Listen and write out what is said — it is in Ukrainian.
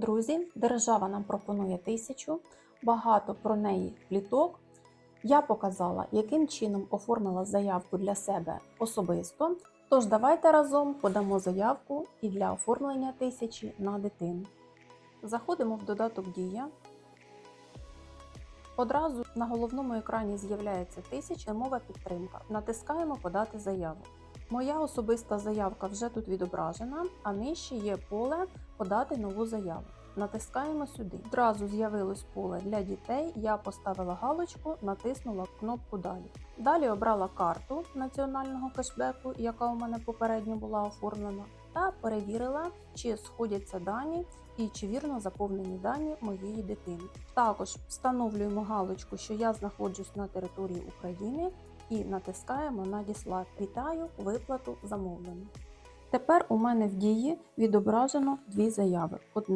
Друзі, держава нам пропонує тисячу, багато про неї пліток. Я показала, яким чином оформила заявку для себе особисто. Тож давайте разом подамо заявку і для оформлення тисячі на дитину. Заходимо в додаток Дія. Одразу на головному екрані з'являється тисяча мова підтримка. Натискаємо Подати заяву. Моя особиста заявка вже тут відображена, а нижче є поле Подати нову заяву. Натискаємо сюди. Одразу з'явилось поле для дітей. Я поставила галочку, натиснула кнопку Далі. Далі обрала карту національного кешбеку, яка у мене попередньо була оформлена, та перевірила, чи сходяться дані і чи вірно заповнені дані моєї дитини. Також встановлюємо галочку, що я знаходжусь на території України, і натискаємо Надіслати. Вітаю виплату замовлення. Тепер у мене в дії відображено дві заяви.